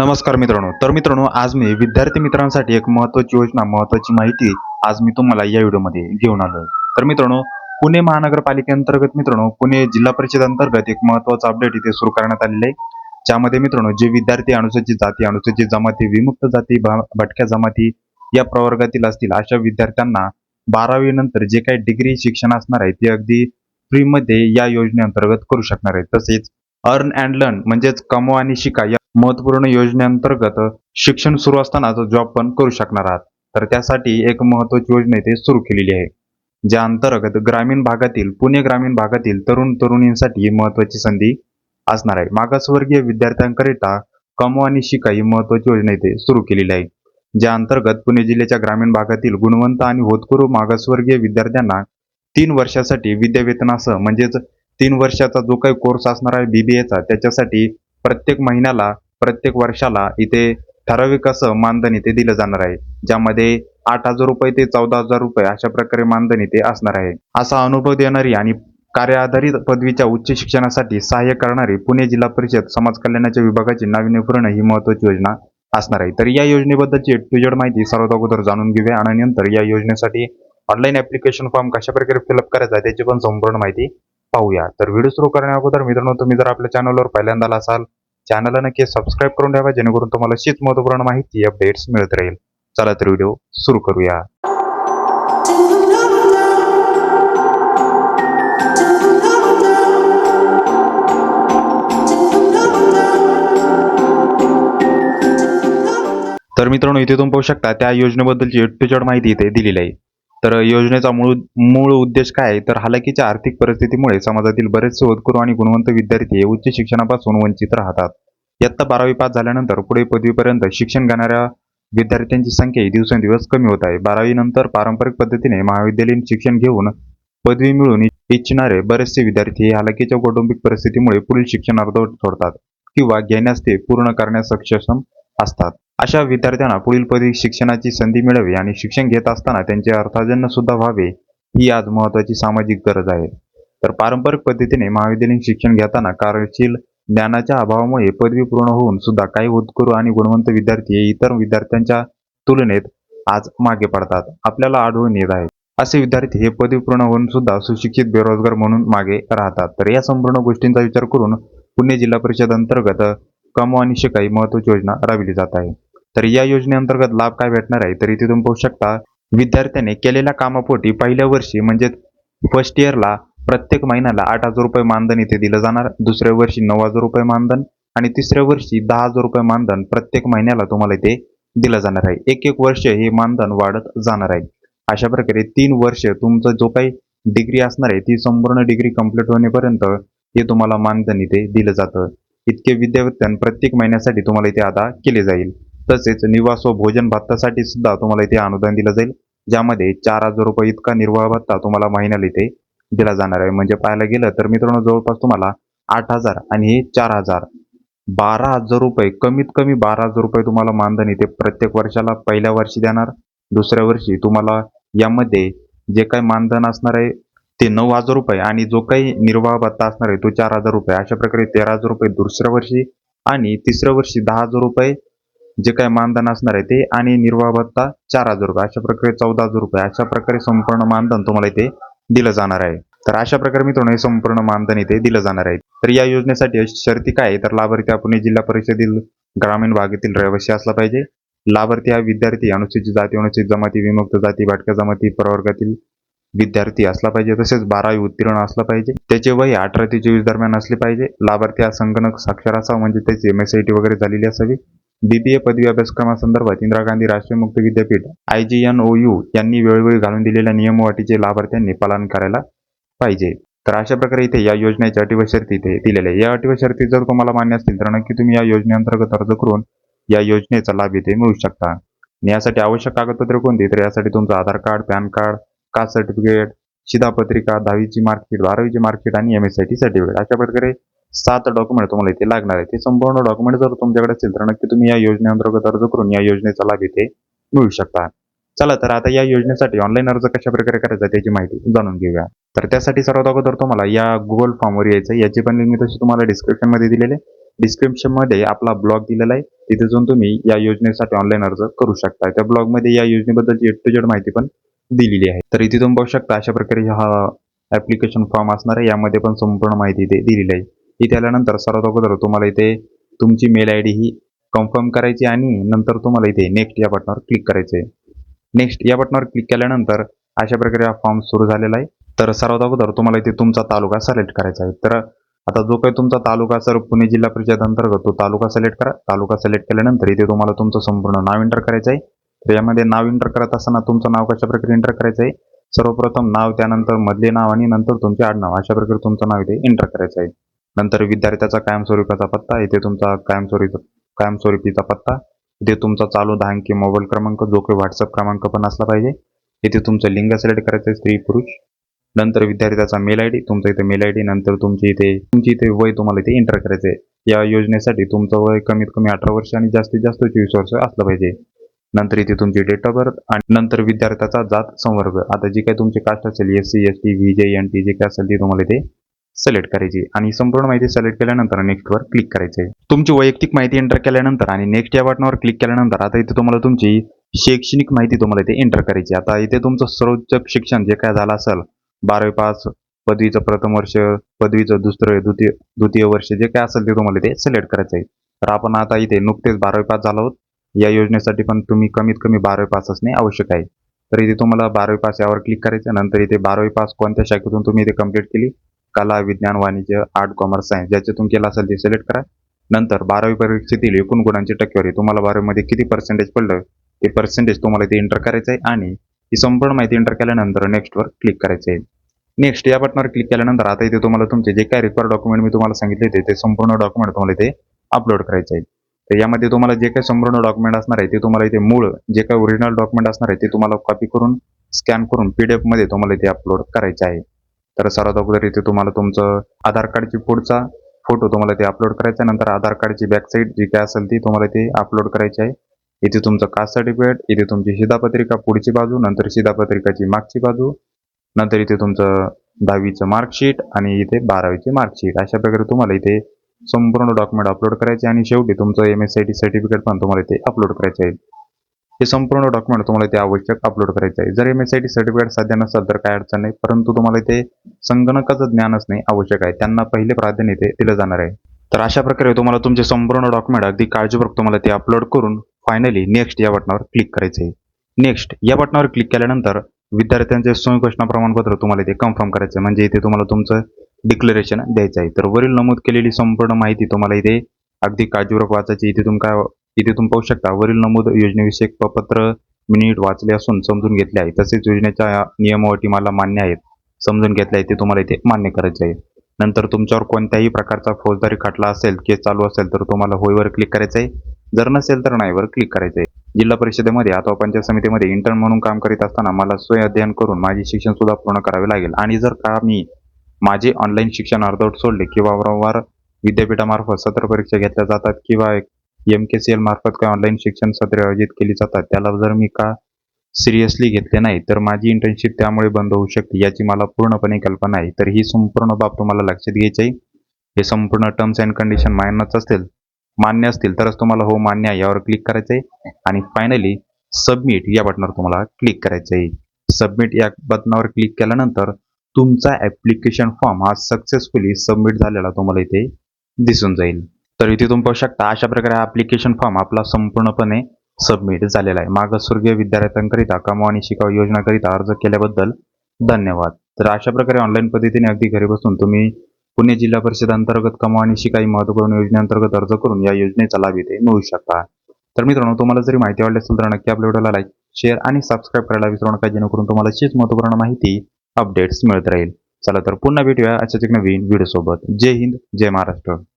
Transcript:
नमस्कार मित्रांनो. तर मित्रांनो आज मी विद्यार्थी मित्रांसाठी एक महत्वाची योजना महत्वाची माहिती आज मी तुम्हाला या व्हिडिओमध्ये घेऊन आलो तर मित्रांनो पुणे महानगरपालिकेअंतर्गत मित्रांनो पुणे जिल्हा परिषद अंतर्गत एक महत्त्वाचं अपडेट इथे सुरू करण्यात आलेलं आहे. ज्यामध्ये मित्रांनो जे विद्यार्थी अनुसूचित जाती अनुसूचित जमाती विमुक्त जाती भटक्या जमाती या प्रवर्गातील असतील अशा विद्यार्थ्यांना बारावी नंतर जे काही डिग्री शिक्षण असणार आहे ते अगदी फ्रीमध्ये या योजनेअंतर्गत करू शकणार आहे. तसेच अर्न अँड लर्न म्हणजेच कमवा आणि शिका या महत्त्वपूर्ण योजनेअंतर्गत शिक्षण सुरू असताना जॉब पण करू शकणार आहात. तर त्यासाठी एक महत्वाची योजना इथे सुरू केलेली आहे. ज्या अंतर्गत ग्रामीण भागातील पुणे ग्रामीण भागातील तरुण तरुणींसाठी महत्वाची संधी असणार आहे. मागासवर्गीय विद्यार्थ्यांकरिता कमवा आणि शिका ही महत्वाची योजना इथे सुरू केलेली आहे. ज्या अंतर्गत पुणे जिल्ह्याच्या ग्रामीण भागातील गुणवंत आणि होतकरू मागासवर्गीय विद्यार्थ्यांना तीन वर्षासाठी विद्यावेतनासह म्हणजेच तीन वर्षाचा जो काही कोर्स असणार आहे बीबीएचा त्याच्यासाठी प्रत्येक महिन्याला प्रत्येक वर्षाला इथे ठराविक असं मानधन इथे दिलं जाणार आहे. ज्यामध्ये आठ हजार रुपये ते चौदा हजार रुपये अशा प्रकारे मानधन इथे असणार आहे. असा अनुभव देणारी आणि कार्य आधारित पदवीच्या उच्च शिक्षणासाठी सहाय्य करणारी पुणे जिल्हा परिषद समाज कल्याणाच्या विभागाची नाविन्यपूर्ण ही महत्वाची योजना असणार आहे. तर या योजनेबद्दलची टू जेड माहिती सर्वात अगोदर जाणून घेऊया आणि नंतर या योजनेसाठी ऑनलाईन ऍप्लिकेशन फॉर्म कशा प्रकारे फिलअप करायचा आहे त्याची पण संपूर्ण माहिती पाहूया. तर व्हिडिओ सुरू करण्या अगोदर मित्रांनो तुम्ही जर आपल्या चॅनलवर पहिल्यांदा असाल चॅनलला नक्की सबस्क्राईब करून ठेवा जेणेकरून तुम्हाला अशीच महत्त्वपूर्ण माहिती अपडेट्स मिळत राहील. चला तर व्हिडिओ सुरू करूया. तर मित्रांनो इथे तुम्ही पाहू शकता त्या योजनेबद्दलची टू माहिती इथे दिलेली आहे. तर योजनेचा मूळ मूळ उद्देश काय? आहे तर हालाकीच्या आर्थिक परिस्थितीमुळे समाजातील बरेचसे होतकरू आणि गुणवंत विद्यार्थी हे उच्च शिक्षणापासून वंचित राहतात. इयत्ता बारावी पास झाल्यानंतर पुढे पदवीपर्यंत शिक्षण घेणाऱ्या विद्यार्थ्यांची संख्या ही दिवसेंदिवस कमी होत आहे. बारावी नंतर पारंपरिक पद्धतीने महाविद्यालयीन शिक्षण घेऊन पदवी मिळवून इच्छिणारे बरेचसे विद्यार्थी हे हालाकीच्या कौटुंबिक परिस्थितीमुळे पुढील शिक्षण अर्धवट सोडतात किंवा घेण्यास ते पूर्ण करण्यास सक्षम असतात. अशा विद्यार्थ्यांना पुढील पदवी शिक्षणाची संधी मिळावी आणि शिक्षण घेत असताना त्यांचे अर्थार्जन सुद्धा व्हावे ही आज महत्वाची सामाजिक गरज आहे. तर पारंपरिक पद्धतीने महाविद्यालयीन शिक्षण घेताना कार्यशील ज्ञानाच्या अभावामुळे पदवी पूर्ण होऊन सुद्धा काही होतकरू आणि गुणवंत विद्यार्थी हे इतर विद्यार्थ्यांच्या तुलनेत आज मागे पडतात. आपल्याला आढळून येत आहे. असे विद्यार्थी हे पदवी पूर्ण होऊन सुद्धा सुशिक्षित बेरोजगार म्हणून मागे राहतात. तर या संपूर्ण गोष्टींचा विचार करून पुणे जिल्हा परिषद अंतर्गत कमो आणि शिकाई महत्वाची योजना राबविली जात आहे. तर या योजनेअंतर्गत लाभ काय भेटणार आहे? तर इथे तुम्ही पाहू शकता. विद्यार्थ्याने केलेल्या कामापोटी पहिल्या वर्षी म्हणजे फर्स्ट इयरला प्रत्येक महिन्याला आठ हजार रुपये मानधन इथे दिलं जाणार. दुसऱ्या वर्षी नऊ हजार रुपये मानधन आणि तिसऱ्या वर्षी दहा हजार रुपये मानधन प्रत्येक महिन्याला तुम्हाला इथे दिलं जाणार आहे. एक एक वर्ष हे मानधन वाढत जाणार आहे. अशा प्रकारे तीन वर्ष तुमचं जो काही डिग्री असणार आहे ती संपूर्ण डिग्री कंप्लीट होण्यापर्यंत हे तुम्हाला मानधन इथे दिलं जातं. इतके विद्यार्थ्यां प्रत्येक महिन्यासाठी तुम्हाला इथे अदा केले जाईल. तसेच निवास व भोजन भत्तासाठी सुद्धा तुम्हाला इथे अनुदान दिलं जाईल. ज्यामध्ये चार हजार रुपये इतका निर्वाह भत्ता तुम्हाला महिन्याला इथे दिला जाणार आहे. म्हणजे पाहायला गेलं तर मित्रांनो जवळपास तुम्हाला आठ हजार आणि हे चार हजार बारा हजार रुपये कमीत कमी बारा हजार रुपये तुम्हाला मानधन इथे प्रत्येक वर्षाला पहिल्या वर्षी देणार दुसऱ्या वर्षी तुम्हाला यामध्ये जे काही मानधन असणार आहे ते नऊ हजार रुपये आणि जो काही निर्वाह भत्ता असणार आहे तो चार हजार रुपये. अशा प्रकारे तेरा हजार रुपये दुसऱ्या वर्षी आणि तिसऱ्या वर्षी दहा हजार रुपये जे काही मानधन असणार आहे ते आणि निर्वाह भत्ता चार हजार रुपये. अशा प्रकारे चौदा हजार रुपये. अशा प्रकारे संपूर्ण मानधन तुम्हाला इथे दिलं जाणार आहे. तर अशा प्रकारे मित्रांनो हे संपूर्ण मानधन इथे दिलं जाणार आहे. तर या योजनेसाठी शर्ती काय आहे? तर लाभार्थी हा पुणे जिल्हा परिषदेतील ग्रामीण भागातील रहिवासी असला पाहिजे. लाभार्थी हा विद्यार्थी अनुसूचित जाती अनुसूचित जमाती विमुक्त जाती भाटक्या जमाती प्रवर्गातील विद्यार्थी असला पाहिजे. तसेच बारावी उत्तीर्ण असला पाहिजे. त्याचे वय अठरा ते चोवीस दरम्यान असले पाहिजे. लाभार्थी हा संगणक साक्षर असावा. म्हणजे त्याची एम एस आय टी वगैरे झालेली असावी. बीबीए पदवी अभ्यासक्रमासंदर्भात इंदिरा गांधी राष्ट्रीय मुक्त विद्यापीठ I G N O U यांनी वेळोवेळी घालून दिलेल्या नियम अटीचे लाभार्थ्यांनी पालन करायला पाहिजे. तर अशा प्रकारे इथे या योजनेच्या अटी व शर्ती इथे दिलेल्या आहे. या अटी व शर्ती जर तुम्हाला मान्य असतील तर नक्की तुम्ही या योजनेअंतर्गत अर्ज करून या योजनेचा लाभ इथे मिळू शकता. आणि यासाठी आवश्यक कागदपत्रे कोणती तर यासाठी तुमचं Aadhaar card PAN card caste certificate शिधापत्रिका दहावीची मार्कशीट बारावीची मार्कशीट आणि M S I T certificate. अशा प्रकारे सात डॉक्युमेंट तुम्हाला इथे लागणार आहे. ते संपूर्ण डॉक्युमेंट जर तुमच्याकडे असेल तर नक्की तुम्ही या योजनेअंतर्गत अर्ज करून या योजनेचा लाभ इथे मिळू शकता. चला तर आता या योजनेसाठी ऑनलाईन अर्ज कशा प्रकारे करायचा त्याची माहिती जाणून घेऊया. तर त्यासाठी सर्वात अगोदर तुम्हाला या गुगल फॉर्मवर यायचं याची पण लिंक मी तशी तुम्हाला डिस्क्रिप्शनमध्ये दिलेले डिस्क्रिप्शनमध्ये आपला ब्लॉग दिलेला आहे. तिथे जाऊन तुम्ही या योजनेसाठी ऑनलाईन अर्ज करू शकता. त्या ब्लॉगमध्ये या योजनेबद्दलची एट टू जेड माहिती पण दिलेली आहे. तर इथे तुम्ही बघू शकता अशा प्रकारे हा ऍप्लिकेशन फॉर्म असणार आहे. यामध्ये पण संपूर्ण माहिती इथे दिलेली आहे. इथे आल्यानंतर सर्वात अगोदर तुम्हाला इथे तुमची मेल आय डी ही कन्फर्म करायची आणि नंतर तुम्हाला इथे नेक्स्ट या बटनावर क्लिक करायचं आहे. नेक्स्ट या बटनावर क्लिक केल्यानंतर अशा प्रकारे हा फॉर्म सुरू झालेला आहे. तर सर्वात अगोदर तुम्हाला इथे तुमचा तालुका सिलेक्ट करायचा आहे. तर आता जो काही तुमचा तालुका सर पुणे जिल्हा परिषद अंतर्गत तो तालुका सिलेक्ट करा. तालुका सिलेक्ट केल्यानंतर इथे तुम्हाला तुमचं संपूर्ण नाव एंटर करायचं आहे. तर यामध्ये नाव एंटर करत असताना तुमचं नाव कशा प्रकारे एंटर करायचं आहे? सर्वप्रथम नाव त्यानंतर मधले नाव आणि नंतर तुमचे आडनाव. अशा प्रकारे तुमचं नाव इथे एंटर करायचं आहे. नंतर विद्यार्थ्याचा कायमस्वरूपाचा पत्ता इथे तुमचा कायमस्वरूपी कायमस्वरूपीचा पत्ता इथे तुमचा चालू दहा अंकी मोबाईल क्रमांक जो काही व्हॉट्सअप क्रमांक पण असला पाहिजे. इथे तुमचं लिंग सिलेक्ट करायचं आहे स्त्री पुरुष. नंतर विद्यार्थ्याचा मेल आय डी तुमचा इथे मेल आय डी नंतर तुमची इथे तुमची इथे वय तुम्हाला इथे एंटर करायचं आहे. या योजनेसाठी तुमचं वय कमीत कमी अठरा वर्ष आणि जास्तीत जास्त चोवीस वर्ष असलं पाहिजे. नंतर इथे तुमची डेट ऑफ बर्थ आणि नंतर विद्यार्थ्याचा जात संवर्ग. आता जी काही तुमची कास्ट असेल S C S T V J N T जे काय असेल ती तुम्हाला इथे सिलेक्ट करायची आणि संपूर्ण माहिती सिलेक्ट केल्यानंतर नेक्स्टवर क्लिक करायचे. तुमची वैयक्तिक माहिती एंटर केल्यानंतर आणि नेक्स्ट या बटनावर क्लिक केल्यानंतर आता इथे तुम्हाला तुमची शैक्षणिक माहिती तुम्हाला इथे एंटर करायची. आता इथे तुमचं सर्वोच्च शिक्षण जे काय झालं असेल बारावी पास पदवीचं प्रथम वर्ष पदवीचं दुसरं द्वितीय द्वितीय वर्ष जे काय असेल ते तुम्हाला इथे सिलेक्ट करायचं आहे. तर आपण आता इथे नुकतेच बारावी पास झालो आहोत. या योजनेसाठी पण तुम्ही कमीत कमी बारावी पास असणे आवश्यक आहे. तर इथे तुम्हाला बारावी पास यावर क्लिक करायचं नंतर इथे बारावी पास कोणत्या शाखेतून तुम्ही इथे कंप्लीट केली? कला विज्ञान वाणिज्य आर्ट कॉमर्स सायन्स ज्याच्यातून केलं असेल ते सिलेक्ट करा. नंतर बारावी परीक्षेतील एकूण गुणांची टक्केवारी तुम्हाला बारावीमध्ये किती पर्सेंटेज पडलं ते पर्सेंटेज तुम्हाला इथे एंटर करायचं आहे आणि ही संपूर्ण माहिती एंटर केल्यानंतर नेक्स्टवर क्लिक करायचं आहे नेक्स्ट या बटनावर क्लिक केल्यानंतर आता इथे तुम्हाला तुमचे जे काय रिक्वायर डॉक्युमेंट मी तुम्हाला सांगितले होते ते संपूर्ण डॉक्युमेंट तुम्हाला इथे अपलोड करायचे आहे तर यामध्ये तुम्हाला जे काही संपूर्ण डॉक्युमेंट असणार आहे ते तुम्हाला इथे मूळ जे काही ओरिजिनल डॉक्युमेंट असणार आहे ते तुम्हाला कॉपी करून स्कॅन करून पीडीएफमध्ये तुम्हाला इथे अपलोड करायचे आहे. तर सर्वात अगोदर इथे तुम्हाला तुमचं आधार कार्डची पुढचा फोटो तुम्हाला ते अपलोड करायचा आहे. नंतर आधार कार्डची बॅकसाईड जी काय असेल ती तुम्हाला ते अपलोड करायची आहे. इथे तुमचं कास्ट सर्टिफिकेट इथे तुमची शिधापत्रिका पुढची बाजू नंतर शिधापत्रिकाची मागची बाजू नंतर इथे तुमचं दहावीचं मार्कशीट आणि इथे बारावीची मार्कशीट अशा प्रकारे तुम्हाला इथे संपूर्ण डॉक्युमेंट अपलोड करायचे आणि शेवटी तुमचं M S I T certificate पण तुम्हाला इथे अपलोड करायचं आहे. हे संपूर्ण डॉक्युमेंट तुम्हाला इथे आवश्यक अपलोड करायचं आहे. जर M S I T certificate सध्या नसेल तर काय अडचण नाही परंतु तुम्हाला इथे संगणकाचं ज्ञान असणे आवश्यक आहे. त्यांना पहिले प्राधान्य इथे दिलं जाणार आहे. तर अशा प्रकारे तुम्हाला तुमचे संपूर्ण डॉक्युमेंट अगदी काळजीपूर्वक तुम्हाला ते अपलोड करून फायनली नेक्स्ट या बटनावर क्लिक करायचं आहे. नेक्स्ट या बटनावर क्लिक केल्यानंतर विद्यार्थ्यांचे स्वयंघोषणा प्रमाणपत्र तुम्हाला इथे कन्फर्म करायचं आहे. म्हणजे इथे तुम्हाला तुमचं डिक्लेरेशन द्यायचं आहे. तर वरील नमूद केलेली संपूर्ण माहिती तुम्हाला इथे अगदी काळजीपूर्वक वाचायची इथे तुम्ही काय इथे तुम्ही पाहू शकता. वरील नमूद योजनेविषयक पत्र मिनिट वाचले असून समजून घेतले आहे. तसेच योजनेच्या नियमावटी मला मान्य आहेत. समजून घेतले आहे ते तुम्हाला इथे मान्य करायचे आहे. नंतर तुमच्यावर कोणत्याही प्रकारचा फौजदारी खटला असेल केस चालू असेल तर तुम्हाला होईवर क्लिक करायचं आहे. जर नसेल तर नाहीवर क्लिक करायचं आहे. जिल्हा परिषदेमध्ये अथवा पंचायत समितीमध्ये इंटर्न म्हणून काम करीत असताना मला स्वय अध्ययन करून माझे शिक्षण सुद्धा पूर्ण करावे लागेल. आणि जर का मी माझे ऑनलाईन शिक्षण अर्धवट सोडले किंवा वारंवार विद्यापीठामार्फत सत्र परीक्षा घेतल्या जातात किंवा एम के सी एल मार्फत काही ऑनलाईन शिक्षण सत्रे आयोजित केली जातात त्याला जर मी का सिरियसली घेतले नाही तर माझी इंटर्नशिप त्यामुळे बंद होऊ शकते याची मला पूर्णपणे कल्पना आहे. तर ही संपूर्ण बाब तुम्हाला लक्षात घ्यायची आहे. हे संपूर्ण टर्म्स अँड कंडिशन मान्यच असतील मान्य असतील तरच तुम्हाला हो मान्य आहे यावर क्लिक करायचं आहे आणि फायनली सबमिट या बटनावर तुम्हाला क्लिक करायचं आहे सबमिट या बटनावर क्लिक केल्यानंतर तुमचा ॲप्लिकेशन फॉर्म हा सक्सेसफुली सबमिट झालेला तुम्हाला इथे दिसून जाईल. तर इथे तुम्ही पाहू शकता अशा प्रकारे हा फॉर्म आपला संपूर्णपणे सबमिट झालेला आहे. मागासवर्गीय विद्यार्थ्यांकरिता कमाव आणि शिकाव योजनाकरिता अर्ज केल्याबद्दल धन्यवाद. तर अशा प्रकारे ऑनलाईन पद्धतीने अगदी घरी बसून तुम्ही पुणे जिल्हा परिषद अंतर्गत कमाव आणि शिकाई महत्त्वपूर्ण योजनेअंतर्गत अर्ज करून या योजनेचा लाभ इथे मिळू शकता. तर मित्रांनो तुम्हाला जरी माहिती आवडली असेल तर नक्की आपल्या व्हिडिओला लाईक शेअर आणि सबस्क्राईब करायला विसरू नका जेणेकरून तुम्हाला अशीच महत्त्वपूर्ण माहिती अपडेट्स मिळत राहील. चला तर पुन्हा भेटूया अशाच एक नवीन व्हिडिओसोबत जय हिंद जय महाराष्ट्र.